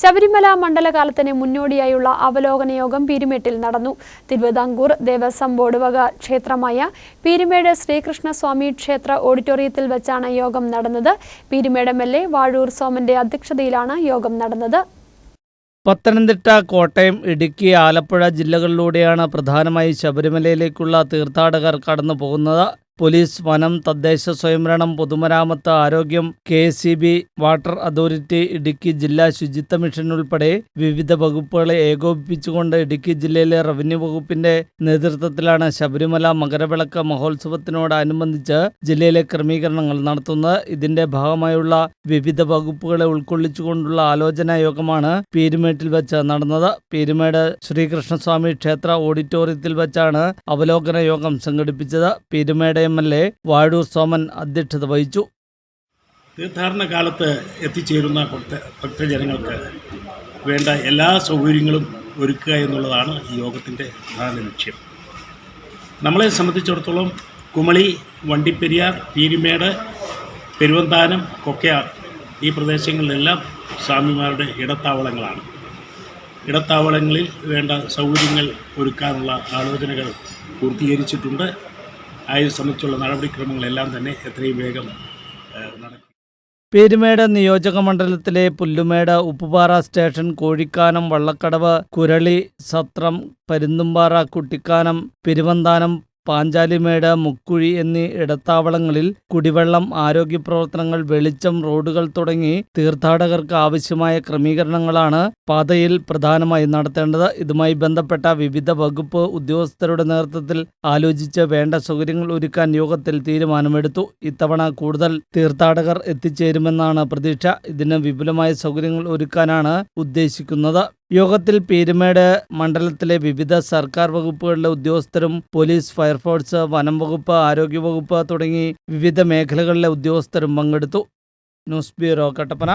ശബരിമല മണ്ഡലകാലത്തിന് മുന്നോടിയായുള്ള അവലോകന യോഗം പീരുമേട്ടിൽ നടന്നു. തിരുവിതാംകൂർ ദേവസ്വം ബോർഡ് വക ക്ഷേത്രമായ പീരുമേട് ശ്രീകൃഷ്ണസ്വാമി ക്ഷേത്ര ഓഡിറ്റോറിയത്തിൽ വെച്ചാണ് യോഗം നടന്നത്. പീരുമേട് എം എൽ വാഴൂർ സോമന്റെ അധ്യക്ഷതയിലാണ് യോഗം നടന്നത്. പത്തനംതിട്ട കോട്ടയം ഇടുക്കി ആലപ്പുഴ ജില്ലകളിലൂടെയാണ് പ്രധാനമായി ശബരിമലയിലേക്കുള്ള തീർത്ഥാടകർ കടന്നു പോകുന്നത് പോലീസ് വനം തദ്ദേശ സ്വയംഭരണം പൊതുമരാമത്ത് ആരോഗ്യം K S water authority Idukki ജില്ലാ ശുചിത്വ മിഷൻ ഉൾപ്പെടെ വിവിധ വകുപ്പുകളെ ഏകോപിപ്പിച്ചുകൊണ്ട് ഇടുക്കി ജില്ലയിലെ റവന്യൂ വകുപ്പിന്റെ നേതൃത്വത്തിലാണ് ശബരിമല മകരവിളക്ക് മഹോത്സവത്തിനോടനുബന്ധിച്ച് ജില്ലയിലെ ക്രമീകരണങ്ങൾ നടത്തുന്നത്. ഇതിന്റെ ഭാഗമായുള്ള വിവിധ വകുപ്പുകളെ ഉൾക്കൊള്ളിച്ചുകൊണ്ടുള്ള ആലോചനാ യോഗമാണ് പീരുമേട്ടിൽ വെച്ച് നടന്നത്. പീരുമേട് ശ്രീകൃഷ്ണസ്വാമി ക്ഷേത്ര ഓഡിറ്റോറിയത്തിൽ വെച്ചാണ് അവലോകന യോഗം സംഘടിപ്പിച്ചത്. Peermade M L A Vazhoor Soman അധ്യക്ഷത വഹിച്ചു. തീർത്ഥാടന കാലത്ത് എത്തിച്ചേരുന്ന ഭക്ത ഭക്തജനങ്ങൾക്ക് വേണ്ട എല്ലാ സൗകര്യങ്ങളും ഒരുക്കുക എന്നുള്ളതാണ് ഈ യോഗത്തിന്റെ പ്രധാന ലക്ഷ്യം. നമ്മളെ സംബന്ധിച്ചിടത്തോളം കുമളി വണ്ടിപ്പെരിയാർ പീരിമേട് പെരുവന്താനം കൊക്കയാർ ഈ പ്രദേശങ്ങളിലെല്ലാം സ്വാമിമാരുടെ ഇടത്താവളങ്ങളാണ്. ഇടത്താവളങ്ങളിൽ വേണ്ട സൗകര്യങ്ങൾ ഒരുക്കാനുള്ള ആലോചനകൾ പൂർത്തീകരിച്ചിട്ടുണ്ട്. അതിനെ സംബന്ധിച്ചുള്ള നടപടിക്രമങ്ങളെല്ലാം തന്നെ എത്രയും വേഗം നടക്കും. പീരുമേട് നിയോജക മണ്ഡലത്തിലെ പുല്ലുമേട് ഉപ്പുപാറ സ്റ്റേഷൻ കോഴിക്കാനം വള്ളക്കടവ് കുരളി സത്രം പരുന്തുംപാറ കുട്ടിക്കാനം പെരുവന്താനം പാഞ്ചാലിമേട് മുക്കുഴി എന്നീ ഇടത്താവളങ്ങളിൽ കുടിവെള്ളം ആരോഗ്യ പ്രവർത്തനങ്ങൾ വെളിച്ചം റോഡുകൾ തുടങ്ങി തീർത്ഥാടകർക്ക് ആവശ്യമായ ക്രമീകരണങ്ങളാണ് പാതയിൽ പ്രധാനമായി നടത്തേണ്ടത്. ഇതുമായി ബന്ധപ്പെട്ട വിവിധ വകുപ്പ് ഉദ്യോഗസ്ഥരുടെ നേതൃത്വത്തിൽ ആലോചിച്ച് വേണ്ട സൗകര്യങ്ങൾ ഒരുക്കാൻ യോഗത്തിൽ തീരുമാനമെടുത്തു. ഇത്തവണ കൂടുതൽ തീർത്ഥാടകർ എത്തിച്ചേരുമെന്നാണ് പ്രതീക്ഷ. ഇതിന് വിപുലമായ സൗകര്യങ്ങൾ ഒരുക്കാനാണ് ഉദ്ദേശിക്കുന്നത്. യോഗത്തിൽ പീരുമേട് മണ്ഡലത്തിലെ വിവിധ സർക്കാർ വകുപ്പുകളിലെ ഉദ്യോഗസ്ഥരും പോലീസ് ഫയർഫോഴ്സ് വനം വകുപ്പ് ആരോഗ്യവകുപ്പ് തുടങ്ങി വിവിധ മേഖലകളിലെ ഉദ്യോഗസ്ഥരും പങ്കെടുത്തു. News bureau Kattappana.